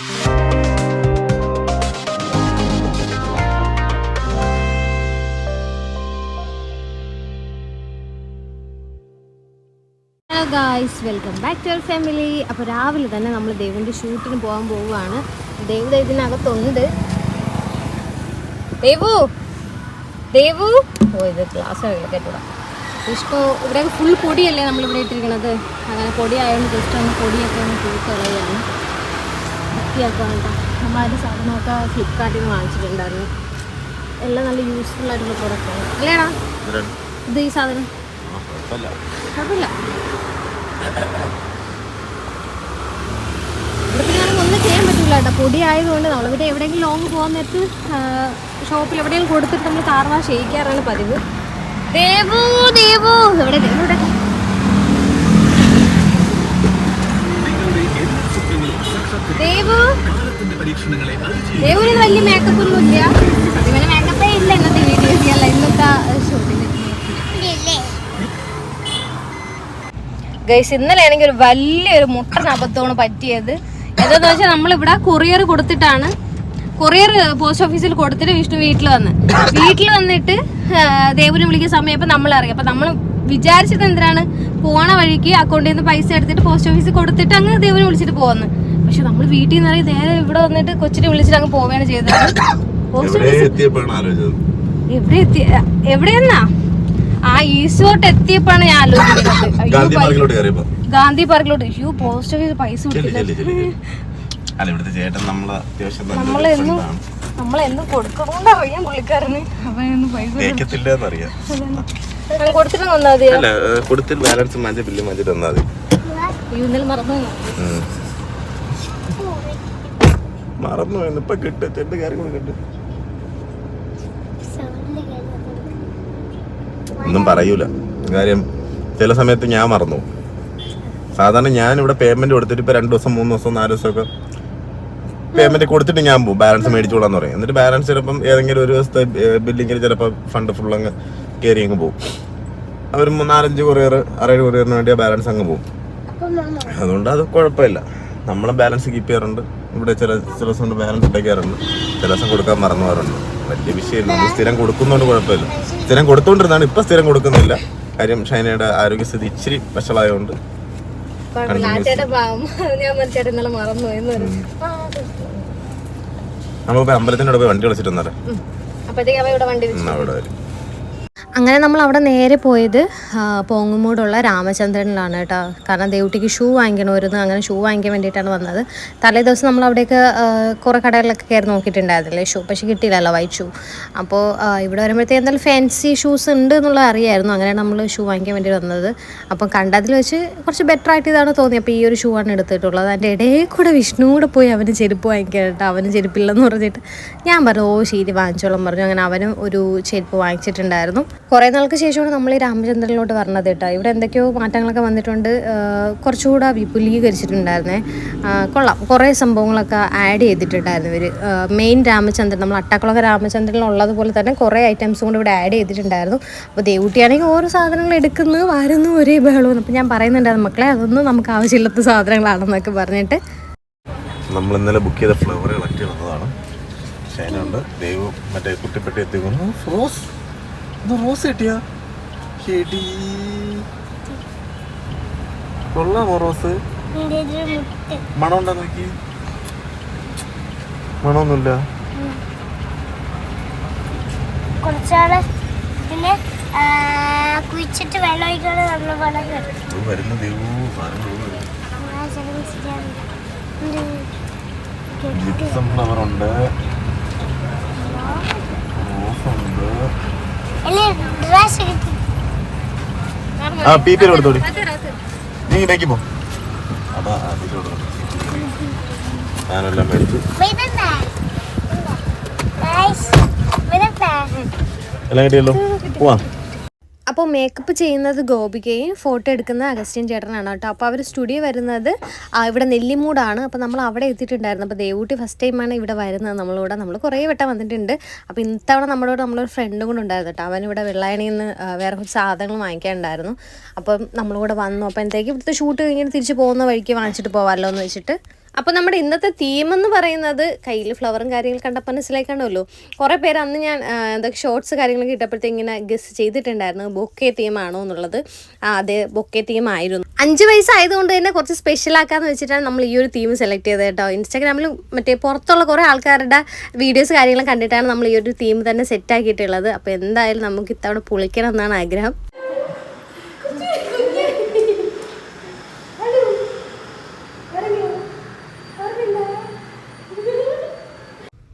Hello guys welcome back to our family അപ്പോൾ രാവിലെ തന്നെ നമ്മൾ ദേവിന്റെ ഷൂട്ടിന് പോകാൻ പോവുകയാണ്. ദേവ് ഇതിനകത്തുണ്ട് ദേവു! ദേവു! ഓ ഇത് ക്ലാസ് കേട്ടൂടാ. ഇഷ്ടോ ഇവിടെ ഫുൾ പൊടിയല്ലേ നമ്മളിവിടെ ഇട്ടിരിക്കണത്? അങ്ങനെ പൊടിയായതുകൊണ്ട് ജസ്റ്റ് ഒന്ന് പൊടിയൊക്കെ ഒന്ന് തൂക്കളയാണ് വൃത്തിയാക്കുക കേട്ടോ നമ്മളതിന്റെ സാധനമൊക്കെ ഫ്ലിപ്കാർട്ടിൽ നിന്ന് വാങ്ങിച്ചിട്ടുണ്ടായിരുന്നു. എല്ലാം നല്ല യൂസ്ഫുൾ ആയിട്ടുള്ള പ്രോഡക്റ്റാണ് അല്ലേടാ ഇത് ഈ സാധനം? കുഴപ്പമില്ല. ഇവിടെ പിന്നെ നമുക്ക് ഒന്നും ചെയ്യാൻ പറ്റില്ല കേട്ടോ. പൊടി ആയതുകൊണ്ട് നമ്മൾ പിന്നെ എവിടെയെങ്കിലും ലോങ് പോകാൻ നേരത്ത് ഷോപ്പിൽ എവിടെയെങ്കിലും കൊടുത്തിട്ട് നമ്മൾ കാർ വാഷ് ചെയ്യിക്കാറാണ് പതിവ്. ദേവു ദേവു. എവിടെ ദേവു ഇവിടെ ദേവു? വലിയ മേക്കപ്പ് മേക്കപ്പേ ഇല്ല. ഗൈസ് ഇന്നലെ ആണെങ്കിൽ ഒരു വലിയൊരു മുട്ടൻ അബദ്ധമാണ് പറ്റിയത്. എന്താന്ന് വെച്ചാൽ നമ്മളിവിടെ കൊറിയർ കൊടുത്തിട്ടാണ്. കൊറിയർ പോസ്റ്റ് ഓഫീസിൽ കൊടുത്തിട്ട് വിഷ്ണു വീട്ടിൽ വന്ന്. വീട്ടിൽ വന്നിട്ട് ദേവുനെ വിളിക്കുന്ന സമയം ഇപ്പം നമ്മൾ അറിയാം അപ്പം നമ്മൾ വിചാരിച്ചത് എന്തിനാണ്? പോണ വഴിക്ക് അക്കൗണ്ടിൽ നിന്ന് പൈസ എടുത്തിട്ട് പോസ്റ്റ് ഓഫീസിൽ കൊടുത്തിട്ട് അങ്ങ് ദേവനെ വിളിച്ചിട്ട് പോകുന്നു പക്ഷെ നമ്മൾ വീട്ടിൽ നിന്ന് ഇറങ്ങി നേരെ ഇവിടെ വന്നിട്ട് കൊച്ചിനെ വിളിച്ചിട്ട് അങ്ങ് പോവുകയാണ് ചെയ്തത്. പോസ്റ്റ് എവിടെ എത്തി എവിടെയെന്നാ? ആ ഈസ്റ്റോട്ട് എത്തിയപ്പോഴാണ് ഞാൻ ആലോചിക്കുന്നത് ഗാന്ധി പാർക്കിലോട്ട് യു ഗാന്ധി പാർക്കിലോട്ട്. അയ്യോ പോസ്റ്റ് ഓഫീസ് പൈസ നമ്മളെ നമ്മളെന്നും. നമ്മളെന്നും പുള്ളിക്കാരന്. അവനൊന്നും പൈസ കൊടുത്തിട്ട് തന്നാ ബാലൻസ് മാറ്റി ബില്ല് മാറ്റി മതി. ഇന്നലെ മറന്നു. മറന്നു പോയി ഇപ്പൊ കിട്ടും. ചെണ്ട് കാര്യങ്ങൾ കിട്ടും? ഒന്നും പറയൂല. കാര്യം ചില സമയത്ത് ഞാൻ മറന്നു. സാധാരണ ഞാൻ ഇവിടെ പേയ്മെന്റ് കൊടുത്തിട്ട് ഇപ്പൊ രണ്ടു ദിവസം മൂന്ന് ദിവസം നാല് ദിവസമൊക്കെ പേയ്മെന്റ് കൊടുത്തിട്ട് ഞാൻ പോകും. ബാലൻസ് മേടിച്ചോളാന്ന് പറയും. എന്നിട്ട് ബാലൻസ് ചിലപ്പം ഏതെങ്കിലും ഒരു ദിവസത്തെ ബില്ലിങ്ങിൽ ചിലപ്പോൾ ഫണ്ട് ഫുൾ അങ്ങ് കയറി അങ്ങ് പോകും. അവർ നാലഞ്ച് കൊറിയർ ആറേഴ് കൊറിയറിന് വേണ്ടി ബാലൻസ് അങ്ങ് പോകും. അതുകൊണ്ട് അത് കുഴപ്പമില്ല. നമ്മളെ ബാലൻസ് കീപ്പ് ചെയ്യാറുണ്ട്. ഇവിടെ ചില ചില ദിവസം കൊണ്ട് ബാലൻസ് ഇട്ടേക്കാറുണ്ട് ചില ദിവസം കൊടുക്കാൻ മറന്നു പോകാറുണ്ട് വലിയ വിഷയമില്ല നമ്മൾ സ്ഥിരം കൊടുക്കുന്നതുകൊണ്ട് കുഴപ്പമില്ല. സ്ഥിരം കൊടുത്തുകൊണ്ടിരുന്നാണ് ഇപ്പം സ്ഥിരം കൊടുക്കുന്നില്ല. കാര്യം ഷൈനയുടെ ആരോഗ്യസ്ഥിതി ഇച്ചിരി വഷളായതുകൊണ്ട് നമ്മളിപ്പോ അമ്പലത്തിനോട് പോയി വണ്ടി വെച്ചു അവിടെ വരും. അങ്ങനെ നമ്മൾ അവിടെ നേരെ പോയത് പോങ്ങുമൂടുള്ള രാമചന്ദ്രനിലാണ് കേട്ടോ. കാരണം ദേവുട്ടിക്ക് ഷൂ വാങ്ങിക്കണമായിരുന്നു. അങ്ങനെ ഷൂ വാങ്ങിക്കാൻ വേണ്ടിയിട്ടാണ് വന്നത്. തലേ ദിവസം നമ്മൾ അവിടേക്ക് കുറേ കടകളിലൊക്കെ കയറി നോക്കിയിട്ടുണ്ടായിരുന്നില്ലേ? ഷൂ പക്ഷേ കിട്ടിയില്ലല്ലോ വൈറ്റ് ഷൂ അപ്പോൾ ഇവിടെ വരുമ്പോഴത്തേക്ക് എന്തായാലും ഫാൻസി ഷൂസ് ഉണ്ട് എന്നുള്ളത് അറിയായിരുന്നു. അങ്ങനെ നമ്മൾ ഷൂ വാങ്ങിക്കാൻ വേണ്ടി വന്നത്. അപ്പം കണ്ടതിൽ വെച്ച് കുറച്ച് ബെറ്റർ ആയിട്ട് ഇതാണ് തോന്നി അപ്പോൾ ഈ ഒരു ഷൂ ആണ് എടുത്തിട്ടുള്ളത്. അതിന്റെ ഇടയിൽ കൂടെ വിഷ്ണു കൂടെ പോയി അവന് ചെരുപ്പ് വാങ്ങിക്കാൻ കേട്ടോ. അവന് ചെരുപ്പില്ലെന്ന് പറഞ്ഞിട്ട് ഞാൻ പറഞ്ഞു ഓ ശരി വാങ്ങിച്ചോളം പറഞ്ഞു. അങ്ങനെ അവനും ഒരു ചെരുപ്പ് വാങ്ങിച്ചിട്ടുണ്ടായിരുന്നു. കുറേ നാൾക്ക് ശേഷമാണ് നമ്മൾ ഈ രാമചന്ദ്രനിലോട്ട് പറഞ്ഞത് കേട്ടോ. ഇവിടെ എന്തൊക്കെയോ മാറ്റങ്ങളൊക്കെ വന്നിട്ടുണ്ട്. കുറച്ചുകൂടെ വിപുലീകരിച്ചിട്ടുണ്ടായിരുന്നേ. കൊള്ളാം. കുറേ സംഭവങ്ങളൊക്കെ ആഡ് ചെയ്തിട്ടുണ്ടായിരുന്നു ഇവർ മെയിൻ രാമചന്ദ്രൻ നമ്മൾ അട്ടക്കുളക രാമചന്ദ്രനിൽ ഉള്ളതുപോലെ തന്നെ കുറേ ഐറ്റംസും കൂടെ ഇവിടെ ആഡ് ചെയ്തിട്ടുണ്ടായിരുന്നു. അപ്പോൾ ദേവൂട്ടിയാണെങ്കിൽ ഓരോ സാധനങ്ങൾ എടുക്കുന്നു വരുന്നു ഒരേ ബഹളവും അപ്പോൾ ഞാൻ പറയുന്നുണ്ടായിരുന്നു മക്കളെ അതൊന്നും നമുക്ക് ആവശ്യമില്ലാത്ത സാധനങ്ങളാണെന്നൊക്കെ പറഞ്ഞിട്ട്. നമ്മൾ ഇന്നലെ ബുക്ക് ചെയ്ത ഫ്ലവർ കളക്ട് ചെയ്തതാണ് ഷൈനുണ്ട് ദൈവം മറ്റേ കുട്ടിപ്പെട്ടി എത്തിക്കുന്നു. ഇത് റോസ് കിട്ടിയ? എടി. കൊള്ളാമോ റോസ്? മണം ഉണ്ടോ നോക്കി? മണമൊന്നുമില്ല. കുറച്ചാൾ പിന്നെ കുഴിച്ചിട്ട് വെള്ളം ഒഴിക്കാതെ നമ്മൾ സാധനം ഫ്ലവർ ഉണ്ട്. റോസ് ഉണ്ട്. ആ പി പി കൊടുത്തോടി. നീ ബാക്കി പോ. അതാ അതിലോട്ട് ഞാനെല്ലാം മേടിച്ചു എല്ലാം കിട്ടിയല്ലോ? പോവാ. അപ്പോൾ മേക്കപ്പ് ചെയ്യുന്നത് ഗോപികയും ഫോട്ടോ എടുക്കുന്നത് അഗസ്റ്റിൻ ചേട്ടനാണ് കേട്ടോ. അപ്പോൾ അവർ സ്റ്റുഡിയോ വരുന്നത് ഇവിടെ നെല്ലിമൂടാണ്. അപ്പോൾ നമ്മൾ അവിടെ എത്തിയിട്ടുണ്ടായിരുന്നു. അപ്പോൾ ദേവൂട്ടി ഫസ്റ്റ് ടൈമാണ് ഇവിടെ വരുന്നത്. നമ്മളിവിടെ നമ്മൾ കുറേ വട്ടം വന്നിട്ടുണ്ട്. അപ്പോൾ ഇത്തവണ നമ്മളോട് നമ്മളൊരു ഫ്രണ്ടും കൂടെ ഉണ്ടായിരുന്നു കേട്ടോ. അവനിവിടെ വെള്ളായണിയിൽ നിന്ന് വേറെ കുറച്ച് സാധനങ്ങൾ വാങ്ങിക്കാനുണ്ടായിരുന്നു. അപ്പം നമ്മളിവിടെ വന്നു. അപ്പോൾ എന്തേക്കും ഇവിടുത്തെ ഷൂട്ട് കഴിഞ്ഞിട്ട് തിരിച്ച് പോകുന്ന വഴിക്ക് വാങ്ങിച്ചിട്ട് പോകാമല്ലോ എന്ന് വെച്ചിട്ട് അപ്പോൾ നമ്മുടെ ഇന്നത്തെ തീം എന്ന് പറയുന്നത് കയ്യിൽ ഫ്ലവറും കാര്യങ്ങളും കണ്ടപ്പോൾ മനസ്സിലാക്കണമല്ലോ കുറേ പേര് അന്ന് ഞാൻ എന്തൊക്കെ ഷോർട്സ് കാര്യങ്ങളൊക്കെ ഇട്ടപ്പോഴത്തേക്ക് ഇങ്ങനെ ഗസ് ചെയ്തിട്ടുണ്ടായിരുന്നു ബൊക്കെ തീമാണോ എന്നുള്ളത്. ആ, അതെ ബൊക്കെ തീമായിരുന്നു അഞ്ച് വയസ്സായതുകൊണ്ട് തന്നെ കുറച്ച് സ്പെഷ്യൽ ആക്കാന്ന് വെച്ചിട്ടാണ് നമ്മൾ ഈ ഒരു തീം സെലക്ട് ചെയ്തത് കേട്ടോ. ഇൻസ്റ്റാഗ്രാമിൽ മറ്റേ പുറത്തുള്ള കുറേ ആൾക്കാരുടെ വീഡിയോസ് കാര്യങ്ങളും കണ്ടിട്ടാണ് നമ്മൾ ഈ ഒരു തീം തന്നെ സെറ്റ് ആക്കിയിട്ടുള്ളത്. അപ്പോൾ എന്തായാലും നമുക്ക് ഇത്തവണ പൊളിക്കണം എന്നാണ് ആഗ്രഹം.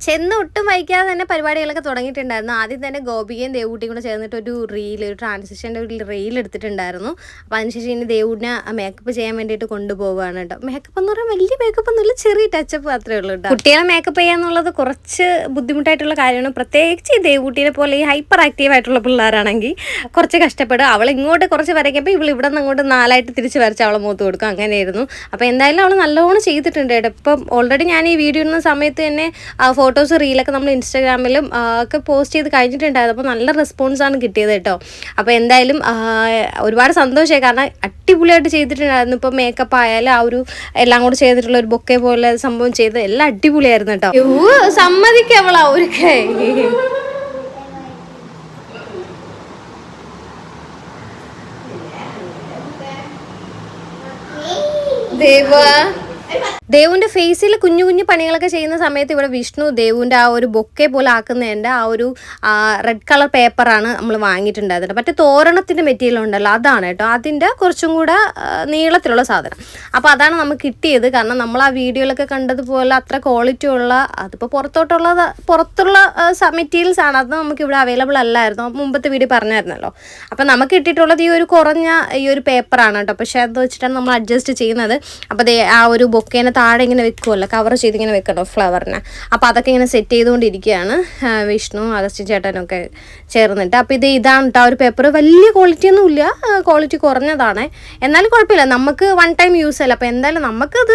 ചെന്ന് ഒട്ടും വൈകാതെ തന്നെ പരിപാടികളൊക്കെ തുടങ്ങിയിട്ടുണ്ടായിരുന്നു. ആദ്യം തന്നെ ഗോപികയും ദേവൂട്ടിയും കൂടെ ചേർന്നിട്ട് ഒരു റീൽ ഒരു ട്രാൻസിഷന്റെ ഒരു റീൽ എടുത്തിട്ടുണ്ടായിരുന്നു. അപ്പോൾ അതിനുശേഷം ഇനി ദേവൂടിനെ മേക്കപ്പ് ചെയ്യാൻ വേണ്ടിയിട്ട് കൊണ്ടുപോവുകയാണ് കേട്ടോ. മേക്കപ്പ് എന്ന് പറഞ്ഞാൽ വലിയ മേക്കപ്പ് ഒന്നുമില്ല ചെറിയ ടച്ചപ്പ് മാത്രമേ ഉള്ളൂ കേട്ടോ. കുട്ടികളെ മേക്കപ്പ് ചെയ്യാന്നുള്ളത് കുറച്ച് ബുദ്ധിമുട്ടായിട്ടുള്ള കാര്യമാണ്. പ്രത്യേകിച്ച് ഈ ദേവൂട്ടിനെ പോലെ ഈ ഹൈപ്പർ ആക്റ്റീവ് ആയിട്ടുള്ള പിള്ളേരാണെങ്കിൽ കുറച്ച് കഷ്ടപ്പെടും. അവൾ ഇങ്ങോട്ട് കുറച്ച് വരയ്ക്കുമ്പോൾ ഇവൾ ഇവിടെ നിന്ന് അങ്ങോട്ട് നാലായിട്ട് തിരിച്ച് വരച്ച് അവളെ മൂത്ത് കൊടുക്കും. അങ്ങനെയായിരുന്നു. അപ്പോൾ എന്തായാലും അവൾ നല്ലോണം ചെയ്തിട്ടുണ്ട് കേട്ടോ. ഇപ്പം ഓൾറെഡി ഞാൻ ഈ വീഡിയോ ഇടുന്ന സമയത്ത് തന്നെ ഫോട്ടോസ് റീലൊക്കെ നമ്മൾ ഇൻസ്റ്റാഗ്രാമിലും ഒക്കെ പോസ്റ്റ് ചെയ്ത് കഴിഞ്ഞിട്ടുണ്ടായിരുന്നു. അപ്പോൾ നല്ല റെസ്പോൺസാണ് കിട്ടിയത് കേട്ടോ. അപ്പോൾ എന്തായാലും ഒരുപാട് സന്തോഷമായി. കാരണം അടിപൊളിയായിട്ട് ചെയ്തിട്ടുണ്ടായിരുന്നു. ഇപ്പോൾ മേക്കപ്പ് ആയാലും ആ ഒരു എല്ലാം കൂടെ ചെയ്തിട്ടുള്ള ഒരു ബൊക്കെ പോലെ സംഭവം ചെയ്ത് എല്ലാം അടിപൊളിയായിരുന്നു കേട്ടോ. സമ്മതിക്കവളാ ഒരു ദേവാ. ദേവുവിന്റെ ഫേസിൽ കുഞ്ഞു കുഞ്ഞു പണികളൊക്കെ ചെയ്യുന്ന സമയത്ത് ഇവിടെ വിഷ്ണു ദേവുവിന്റെ ആ ഒരു ബൊക്കെ പോലെ ആക്കുന്നതിന്റെ ആ ഒരു റെഡ് കളർ പേപ്പറാണ് നമ്മൾ വാങ്ങിയിട്ടുണ്ടായിരുന്നത്. മറ്റേ തോരണത്തിന്റെ മെറ്റീരിയൽ ഉണ്ടല്ലോ അതാണ് കേട്ടോ. അതിന്റെ കുറച്ചും കൂടെ നീളത്തിലുള്ള സാധനം. അപ്പോൾ അതാണ് നമുക്ക് കിട്ടിയത്. കാരണം നമ്മൾ ആ വീഡിയോയിലൊക്കെ കണ്ടതുപോലെ അത്ര ക്വാളിറ്റി ഉള്ള അതിപ്പോൾ പുറത്തോട്ടുള്ള പുറത്തുള്ള മെറ്റീരിയൽസ് ആണ്. അത് നമുക്ക് ഇവിടെ അവൈലബിൾ അല്ലായിരുന്നു. മുമ്പത്തെ വീഡിയോ പറഞ്ഞായിരുന്നല്ലോ. അപ്പോൾ നമുക്ക് കിട്ടിയിട്ടുള്ളത് ഈ ഒരു കുറഞ്ഞ ഈ ഒരു പേപ്പറാണ് കേട്ടോ. പക്ഷേ അത് വെച്ചിട്ടാണ് നമ്മൾ അഡ്ജസ്റ്റ് ചെയ്യുന്നത്. അപ്പോൾ ആ ഒരു ബൊക്കേനെ താഴെ ഇങ്ങനെ വെക്കുമല്ലോ കവർ ചെയ്ത് ഇങ്ങനെ വെക്കണോ ഫ്ലവറിനെ അപ്പോൾ അതൊക്കെ ഇങ്ങനെ സെറ്റ് ചെയ്തുകൊണ്ടിരിക്കുകയാണ് വിഷ്ണു അഗസ്റ്റി ചേട്ടനൊക്കെ ചേർന്നിട്ട്. അപ്പോൾ ഇത് ഇതാണ് കേട്ടോ ഒരു പേപ്പർ വലിയ ക്വാളിറ്റി ഒന്നും ഇല്ല ക്വാളിറ്റി കുറഞ്ഞതാണ്. എന്നാലും കുഴപ്പമില്ല നമുക്ക് വൺ ടൈം യൂസ് അല്ല. അപ്പോൾ എന്തായാലും നമുക്കത്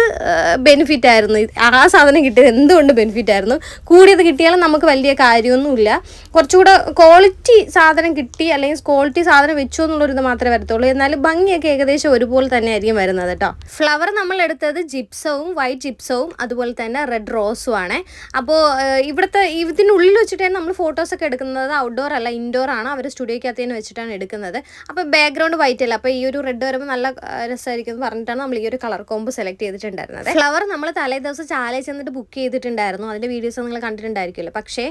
ബെനിഫിറ്റ് ആയിരുന്നു. ആ സാധനം കിട്ടിയത് എന്തുകൊണ്ട് ബെനിഫിറ്റ് ആയിരുന്നു? കൂടിയത് കിട്ടിയാലും നമുക്ക് വലിയ കാര്യമൊന്നുമില്ല കുറച്ചുകൂടെ ക്വാളിറ്റി സാധനം കിട്ടി അല്ലെങ്കിൽ ക്വാളിറ്റി സാധനം വെച്ചു എന്നുള്ളൊരു ഇത് മാത്രമേ വരത്തുള്ളൂ. എന്നാലും ഭംഗിയൊക്കെ ഏകദേശം ഒരുപോലെ തന്നെ ആയിരിക്കും വരുന്നത് കേട്ടോ ഫ്ലവർ നമ്മൾ എടുത്തത് ജിപ്സവും വൈറ്റ് ജിപ്സവും അതുപോലെ തന്നെ റെഡ് റോസും ആണ്. അപ്പോൾ ഇവിടുത്തെ ഇതിനുള്ളിൽ വെച്ചിട്ടാണ് നമ്മൾ ഫോട്ടോസൊക്കെ എടുക്കുന്നത്. ഔട്ട്ഡോർ അല്ല ഇൻഡോർ ആണ് അവർ സ്റ്റുഡിയോക്കകത്ത് തന്നെ വെച്ചിട്ടാണ് എടുക്കുന്നത്. അപ്പോൾ ബാക്ക്ഗ്രൗണ്ട് വൈറ്റ് അല്ല. അപ്പോൾ ഈ ഒരു റെഡ് വരുമ്പോൾ നല്ല രസമായിരിക്കും എന്ന് പറഞ്ഞിട്ടാണ് നമ്മൾ ഈ ഒരു കളർ കോമ്പ് സെലക്ട് ചെയ്തിട്ടുണ്ടായിരുന്നത്. ഫ്ലവർ നമ്മൾ തലേ ദിവസം ചാലയിൽ ചെന്നിട്ട് ബുക്ക് ചെയ്തിട്ടുണ്ടായിരുന്നു. അതിന്റെ വീഡിയോസ് നിങ്ങൾ കണ്ടിട്ടുണ്ടായിരിക്കുമല്ലോ. പക്ഷേ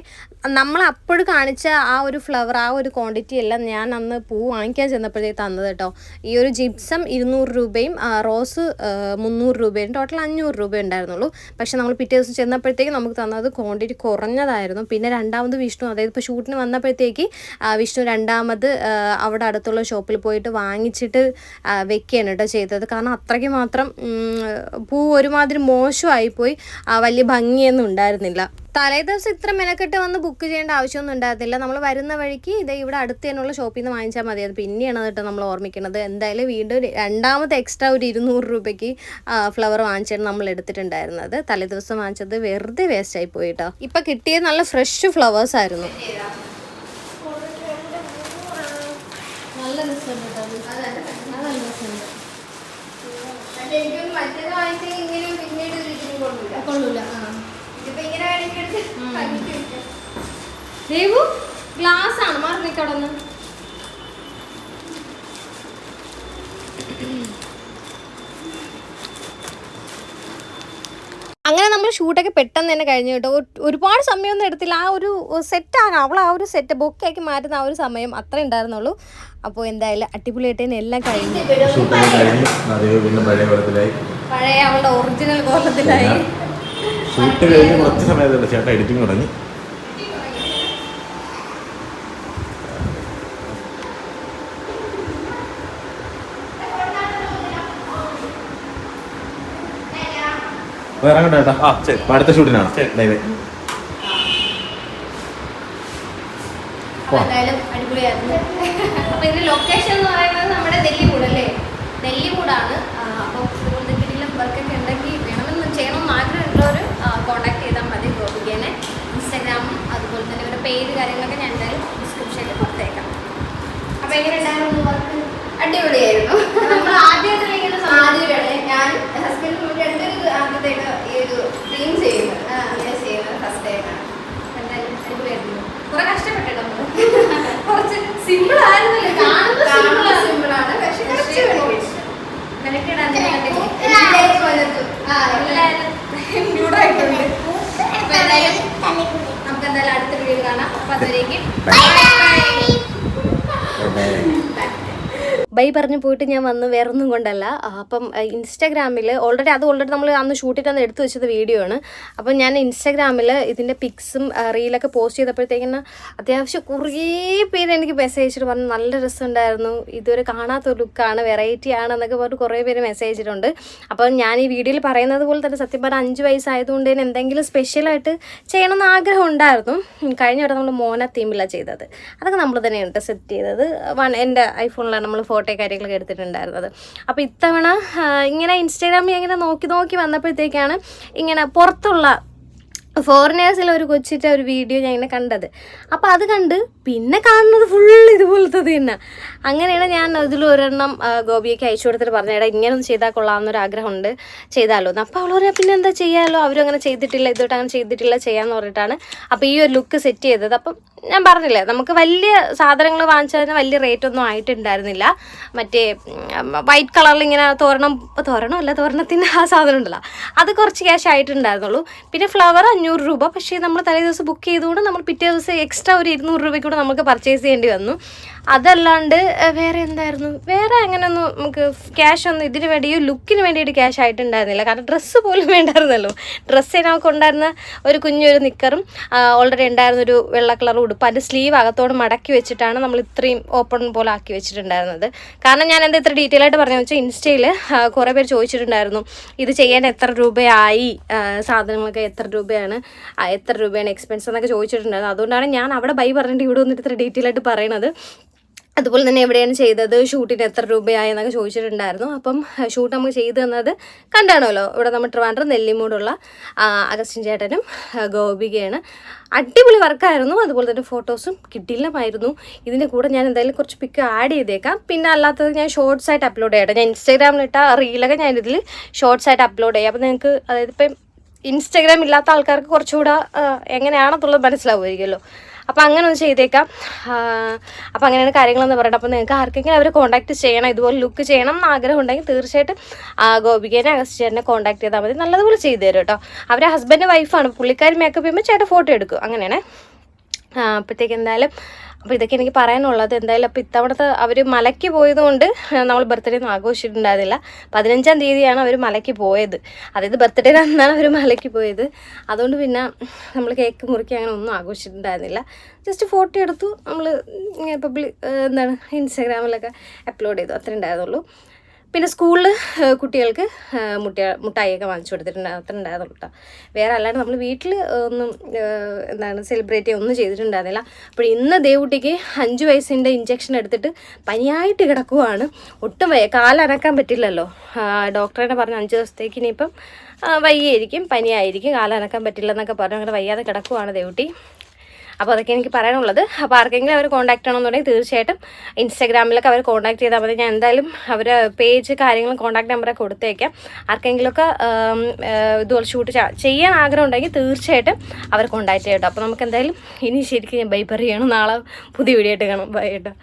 നമ്മൾ അപ്പോഴും കാണിച്ച ആ ഒരു ഫ്ലവർ ആ ഒരു ക്വാണ്ടിറ്റി എല്ലാം ഞാൻ അന്ന് പൂ വാങ്ങിക്കാൻ ചെന്നപ്പോഴത്തേക്ക് തന്നത് കേട്ടോ. ഈ ഒരു ജിപ്സം ഇരുന്നൂറ് രൂപയും റോസ് മുന്നൂറ് രൂപയും. ടോട്ടൽ അഞ്ഞൂറ് രൂപ ഉണ്ടായിരുന്നുള്ളൂ. പക്ഷേ നമ്മൾ പിറ്റേ ദിവസം ചെന്നപ്പോഴത്തേക്ക് നമുക്ക് തന്നത് ക്വാണ്ടിറ്റി കുറഞ്ഞതായിരുന്നു. പിന്നെ രണ്ടാമത് വിഷ്ണു അതായത് ഇപ്പോൾ ഷൂട്ടിന് വന്നപ്പോഴത്തേക്ക് വിഷ്ണു രണ്ടാമത് അവിടെ അടുത്തുള്ള ഷോപ്പിൽ പോയിട്ട് വാങ്ങിച്ചിട്ട് വെക്കുകയാണ് കേട്ടോ ചെയ്തത്. കാരണം അത്രയ്ക്ക് മാത്രം പൂ ഒരുമാതിരി മോശമായിപ്പോയി. പോയി വലിയ ഭംഗിയൊന്നും ഉണ്ടായിരുന്നില്ല. തലേ ദിവസം ഇത്ര മെനക്കെട്ട് വന്ന് ബുക്ക് ചെയ്യേണ്ട ആവശ്യമൊന്നും ഉണ്ടായിരുന്നില്ല നമ്മൾ വരുന്ന വഴിക്ക് ഇത് ഇവിടെ അടുത്ത് തന്നെയുള്ള ഷോപ്പിൽ നിന്ന് വാങ്ങിച്ചാൽ മതി. അത് പിന്നെയാണ് കേട്ടോ നമ്മൾ ഓർമ്മിക്കുന്നത് എന്തായാലും വീണ്ടും രണ്ടാമത്തെ എക്സ്ട്രാ ഒരു ഇരുന്നൂറ് രൂപയ്ക്ക് ഫ്ലവർ വാങ്ങിച്ചാണ് നമ്മൾ എടുത്തിട്ടുണ്ടായിരുന്നത്. തലേ ദിവസം വാങ്ങിച്ചത് വെറുതെ വേസ്റ്റ് ആയി പോയി കേട്ടോ. ഇപ്പം കിട്ടിയത് നല്ല ഫ്രഷ് ഫ്ലവേഴ്സ് ആയിരുന്നു. നല്ല രസമുണ്ട് കൊള്ളൂല. ദേവു ഗ്ലാസ് ആണ് മാറി നിൽക്കടന്ന് അങ്ങനെ നമ്മൾ ഷൂട്ടൊക്കെ പെട്ടെന്ന് തന്നെ കഴിഞ്ഞു കേട്ടോ. ഒരുപാട് സമയമൊന്നും എടുത്തില്ല. ആ ഒരു സെറ്റാണ് അവൾ ആ ഒരു സെറ്റ് ബൊക്കെയാക്കി മാറ്റുന്ന ആ ഒരു സമയം അത്ര ഉണ്ടായിരുന്നുള്ളൂ. അപ്പോൾ എന്തായാലും അടിപൊളിയായിട്ട് തന്നെ എല്ലാം കഴിഞ്ഞു. പഴയ പഴയ അവളുടെ ഒറിജിനൽ കോലത്തിലായി. ഷൂട്ട് കഴിഞ്ഞ് കുറച്ച് ചേട്ടാ എഡിറ്റിംഗ് തുടങ്ങി. വേറെ അങ്ങോട്ട് ചേട്ടാ ആ ശരി. അടുത്ത ഷൂട്ടിനാണ്. ബൈ ബൈ അപ്പൊ എന്തായാലും അടിപൊളിയായിരുന്നു അപ്പൊ ഇതിന്റെ ലൊക്കേഷൻ എന്ന് പറയുന്നത് നമ്മുടെ നെല്ലിമൂട് അല്ലേ നെല്ലിമൂടാണ് അപ്പോൾ ഇതുപോലത്തെ കിടിലം വർക്കൊക്കെ ഉണ്ടെങ്കിൽ വേണമെന്ന് ചെയ്യണമെന്ന് ആഗ്രഹമുള്ളവർ കോൺടാക്ട് ചെയ്താൽ മതി ഗോപികേനെ ഇൻസ്റ്റാഗ്രാമും അതുപോലെ തന്നെ ഇവരുടെ പേര് കാര്യങ്ങളൊക്കെ ഞാൻ എന്തായാലും ഡിസ്ക്രിപ്ഷനിൽ കൊടുത്തേക്കാം അപ്പൊ എങ്ങനെ ഉണ്ടായിരുന്നു വർക്ക് അടിപൊളിയായിരുന്നു നമ്മൾ ആദ്യമായിട്ട് ഇങ്ങനെ ആദ്യമായിട്ടാണ് ഞാൻ ഹസ്ബൻഡ് രണ്ടുപേരും ആദ്യത്തേക്ക് ഈ ഒരു സിമ്പിൾ ആയിരുന്നല്ലേ കാണുമ്പോൾ സിമ്പിൾ ആണ് പക്ഷെ കുറച്ച് മെനക്കെടാൻ എല്ലാവരും വലത്തും ആ എല്ലാവരും ന്യൂഡായിട്ടുണ്ട് അപ്പൊ എന്തായാലും നമുക്ക് എന്തായാലും അടുത്ത വീഡിയോ കാണാം അപ്പൊ അതുവരേക്കും ബൈ പറഞ്ഞു പോയിട്ട് ഞാൻ വന്ന് വേറൊന്നും കൊണ്ടല്ല. അപ്പം ഇൻസ്റ്റാഗ്രാമിൽ ഓൾറെഡി അത് ഓൾറെഡി നമ്മൾ അന്ന് ഷൂട്ടിട്ട് അന്ന് എടുത്തു വെച്ചത് വീഡിയോ ആണ്. അപ്പം ഞാൻ ഇൻസ്റ്റാഗ്രാമിൽ ഇതിന്റെ പിക്സും റീലൊക്കെ പോസ്റ്റ് ചെയ്തപ്പോഴത്തേക്കിന് അത്യാവശ്യം കുറേ പേര് എനിക്ക് മെസ്സേജ് അയച്ചിട്ട് പറഞ്ഞു നല്ല രസമുണ്ടായിരുന്നു. ഇതുവരെ കാണാത്ത ലുക്കാണ് വെറൈറ്റി ആണ് എന്നൊക്കെ പറഞ്ഞിട്ട് കുറേ പേര് മെസ്സേജ് അയച്ചിട്ടുണ്ട് അപ്പം ഞാൻ ഈ വീഡിയോയിൽ പറയുന്നത് പോലെ തന്നെ സത്യം പറഞ്ഞാൽ അഞ്ച് വയസ്സായതുകൊണ്ട് തന്നെ എന്തെങ്കിലും സ്പെഷ്യലായിട്ട് ചെയ്യണമെന്ന് ആഗ്രഹം ഉണ്ടായിരുന്നു. കഴിഞ്ഞ വട്ടം നമ്മൾ മോന തീമിലാണ് ചെയ്തത്. അതൊക്കെ നമ്മൾ തന്നെയാണ് സെറ്റ് ചെയ്തത്. വൺ എന്റെ ഐഫോണിലാണ് നമ്മൾ ഫോട്ടോ കാര്യങ്ങളൊക്കെ എടുത്തിട്ടുണ്ടായിരുന്നത്. അപ്പോൾ ഇത്തവണ ഇങ്ങനെ ഇൻസ്റ്റാഗ്രാമിൽ ഇങ്ങനെ നോക്കി നോക്കി വന്നപ്പോഴത്തേക്കാണ് ഇങ്ങനെ പുറത്തുള്ള ഫോറിനേഴ്സിൽ ഒരു കൊച്ചിന്റെ ഒരു വീഡിയോ ഞാൻ ഇങ്ങനെ കണ്ടത്. അപ്പോൾ അത് കണ്ട് പിന്നെ കാണുന്നത് ഫുൾ ഇതുപോലത്തത് തന്നെ. അങ്ങനെയാണ് ഞാൻ ഇതിൽ ഒരെണ്ണം ഗോപിയൊക്കെ അയച്ചു കൊടുത്തിട്ട് പറഞ്ഞ എടാ ഇങ്ങനൊന്നും ചെയ്താൽ കൊള്ളാമെന്നൊരു ആഗ്രഹമുണ്ട് ചെയ്താലോ? അപ്പോൾ അവൾ പറയാം പിന്നെ എന്താ ചെയ്യാമല്ലോ അവരും അങ്ങനെ ചെയ്തിട്ടില്ല ഇതോട്ട് അങ്ങനെ ചെയ്തിട്ടില്ല ചെയ്യാമെന്ന് പറഞ്ഞിട്ടാണ്. അപ്പോൾ ഈ ഒരു ലുക്ക് സെറ്റ് ചെയ്തത്. അപ്പം ഞാൻ പറഞ്ഞില്ലേ നമുക്ക് വലിയ സാധനങ്ങൾ വാങ്ങിച്ചതിന് വലിയ റേറ്റ് ഒന്നും ആയിട്ടുണ്ടായിരുന്നില്ല. മറ്റേ വൈറ്റ് കളറിൽ ഇങ്ങനെ തോരണം തോരണം അല്ല തോരണത്തിന്റെ ആ സാധനം ഉണ്ടല്ലോ. അത് കുറച്ച് ക്യാഷ് ആയിട്ടുണ്ടായിരുന്നുള്ളൂ. പിന്നെ ഫ്ലവർ അഞ്ഞൂറ് രൂപ. പക്ഷേ നമ്മൾ തലേ ദിവസം ബുക്ക് ചെയ്തുകൊണ്ട് നമ്മൾ പിറ്റേ ദിവസം എക്സ്ട്രാ ഒരു ഇരുന്നൂറ് രൂപയ്ക്കൂടെ നമുക്ക് പർച്ചേസ് ചെയ്യേണ്ടി വന്നു. അതല്ലാണ്ട് വേറെ എന്തായിരുന്നു? വേറെ അങ്ങനെയൊന്നും നമുക്ക് ക്യാഷ് ഒന്നും ഇതിന് വേണ്ടി ഈ ലുക്കിന് വേണ്ടിയിട്ട് ക്യാഷ് ആയിട്ടുണ്ടായിരുന്നില്ല. കാരണം ഡ്രസ്സ് പോലും വേണ്ടായിരുന്നല്ലോ. ഡ്രസ്സ് നമുക്ക് ഉണ്ടായിരുന്ന ഒരു കുഞ്ഞൊരു നിക്കറും ഓൾറെഡി ഉണ്ടായിരുന്ന ഒരു വെള്ള കളർ ഉടുപ്പ്. അതിന്റെ സ്ലീവ് അകത്തോട് മടക്കി വെച്ചിട്ടാണ് നമ്മൾ ഇത്രയും ഓപ്പൺ പോലെ ആക്കി വെച്ചിട്ടുണ്ടായിരുന്നത്. കാരണം ഞാൻ എന്താ ഇത്ര ഡീറ്റെയിൽ ആയിട്ട് പറഞ്ഞു വെച്ചാൽ ഇൻസ്റ്റയിൽ കുറേ പേര് ചോദിച്ചിട്ടുണ്ടായിരുന്നു ഇത് ചെയ്യാൻ എത്ര രൂപയായി? സാധനങ്ങളൊക്കെ എത്ര രൂപയാണ്? എത്ര രൂപയാണ് എക്സ്പെൻസ് എന്നൊക്കെ ചോദിച്ചിട്ടുണ്ടായിരുന്നു. അതുകൊണ്ടാണ് ഞാൻ അവിടെ ബൈ പറഞ്ഞിട്ട് ഇവിടെ വന്നിട്ട് ഇത്ര ഡീറ്റെയിൽ ആയിട്ട് പറയണത്. അതുപോലെ തന്നെ എവിടെയാണ് ചെയ്തത് ഷൂട്ടിന് എത്ര രൂപയായി എന്നൊക്കെ ചോദിച്ചിട്ടുണ്ടായിരുന്നു. അപ്പം ഷൂട്ട് നമുക്ക് ചെയ്തു തന്നത് കണ്ടാണല്ലോ. ഇവിടെ നമ്മൾ ട്രിവാൻഡ്രം നെല്ലിമൂടുള്ള അഗസ്റ്റിൻ ചേട്ടനും ഗോപികയാണ്. അടിപൊളി വർക്കായിരുന്നു. അതുപോലെ തന്നെ ഫോട്ടോസും കിട്ടില്ലമായിരുന്നു. ഇതിന്റെ കൂടെ ഞാൻ എന്തായാലും കുറച്ച് പിക്ക് ആഡ് ചെയ്തേക്കാം. പിന്നെ അല്ലാത്തത് ഞാൻ ഷോർട്സ് ആയിട്ട് അപ്ലോഡ് ചെയ്യട്ടെ ഞാൻ ഇൻസ്റ്റാഗ്രാമിലിട്ട റീലൊക്കെ ഞാൻ ഇതിൽ ഷോർട്സ് ആയിട്ട് അപ്ലോഡ് ചെയ്യാം. അപ്പോൾ നിങ്ങൾക്ക് അതായത് ഇപ്പം ഇൻസ്റ്റാഗ്രാം ഇല്ലാത്ത ആൾക്കാർക്ക് കുറച്ചുകൂടെ എങ്ങനെയാണെന്നുള്ളത് മനസ്സിലാവുമായിരിക്കുമല്ലോ. അപ്പോൾ അങ്ങനെ ഒന്ന് ചെയ്തേക്കാം. അപ്പോൾ അങ്ങനെയാണ് കാര്യങ്ങളെന്ന് പറയുന്നത് അപ്പോൾ നിങ്ങൾക്ക് ആർക്കെങ്കിലും അവരെ കോൺടാക്ട് ചെയ്യണം ഇതുപോലെ ലുക്ക് ചെയ്യണം എന്ന് ആഗ്രഹം ഉണ്ടെങ്കിൽ തീർച്ചയായിട്ടും ഗോപികേനെ ഗോപികേനെ അഗസ്റ്റിനെ കോൺടാക്ട് ചെയ്താൽ മതി. നല്ലതുപോലെ ചെയ്തു തരും കേട്ടോ. അവരെ ഹസ്ബൻഡ് വൈഫാണ് പുള്ളിക്കാരി മേക്കപ്പ് ചെയ്യുമ്പോൾ ചേട്ടൻ ഫോട്ടോ എടുക്കും. അങ്ങനെയാണ്. അപ്പോഴത്തേക്ക് എന്തായാലും അപ്പോൾ ഇതൊക്കെ എനിക്ക് പറയാനുള്ളത്. എന്തായാലും അപ്പോൾ ഇത്തവണത്തെ അവർ മലയ്ക്ക് പോയതുകൊണ്ട് നമ്മൾ ബർത്ത്ഡേ ഒന്നും ആഘോഷിച്ചിട്ടുണ്ടായിരുന്നില്ല. പതിനഞ്ചാം തീയതിയാണ് അവർ മലയ്ക്ക് പോയത്. അതായത് ബർത്ത്ഡേ അന്നാണ് അവർ മലയ്ക്ക് പോയത്. അതുകൊണ്ട് പിന്നെ നമ്മൾ കേക്ക് മുറിക്കുക അങ്ങനെ ഒന്നും ആഘോഷിച്ചിട്ടുണ്ടായിരുന്നില്ല. ജസ്റ്റ് ഫോട്ടോ എടുത്തു. നമ്മൾ പബ്ലിക് എന്താണ് ഇൻസ്റ്റാഗ്രാമിലൊക്കെ അപ്ലോഡ് ചെയ്തു. അത്രേ ഉണ്ടായിരുന്നുള്ളൂ. പിന്നെ സ്കൂളിൽ കുട്ടികൾക്ക് മുട്ട മുട്ടായിയൊക്കെ വാങ്ങിച്ചു കൊടുത്തിട്ടുണ്ട് അത്ര ഉണ്ടായിരുന്നു കേട്ടോ വേറെ അല്ലാണ്ട് നമ്മൾ വീട്ടിൽ ഒന്നും എന്താണ് സെലിബ്രേറ്റ് ഒന്നും ചെയ്തിട്ടുണ്ടായിരുന്നില്ല. അപ്പോൾ ഇന്ന് ദേവുട്ടിക്ക് അഞ്ച് വയസ്സിന്റെ ഇഞ്ചക്ഷൻ എടുത്തിട്ട് പനിയായിട്ട് കിടക്കുവാണ്. ഒട്ടും വയ കാലനക്കാൻ പറ്റില്ലല്ലോ. ഡോക്ടറേനെ പറഞ്ഞ അഞ്ച് ദിവസത്തേക്ക് ഇനിയിപ്പം വയ്യായിരിക്കും പനിയായിരിക്കും കാലനക്കാൻ പറ്റില്ല എന്നൊക്കെ പറഞ്ഞു. അങ്ങനെ വയ്യാതെ കിടക്കുവാണ് ദേവുട്ടി അപ്പോൾ അതൊക്കെ എനിക്ക് പറയാനുള്ളത്. അപ്പോൾ ആർക്കെങ്കിലും അവർ കോൺടാക്ട് ചെയ്യണമെന്നുണ്ടെങ്കിൽ തീർച്ചയായിട്ടും ഇൻസ്റ്റാഗ്രാമിലൊക്കെ അവർ കോൺടാക്ട് ചെയ്താൽ മതി. ഞാൻ എന്തായാലും അവരെ പേജ് കാര്യങ്ങളും കോൺടാക്ട് നമ്പറൊക്കെ കൊടുത്തേക്കാം. ആർക്കെങ്കിലുമൊക്കെ ഇതുപോലെ ഷൂട്ട് ചെയ്യാൻ ആഗ്രഹം ഉണ്ടെങ്കിൽ തീർച്ചയായിട്ടും അവർ കോൺടാക്ട് ചെയ്യട്ടോ അപ്പോൾ നമുക്ക് എന്തായാലും ഇനി ശരിക്കും ഞാൻ ബൈ പറയണം നാളെ പുതിയ വീഡിയോ ആയിട്ട് കാണാം. ബൈ കേട്ടോ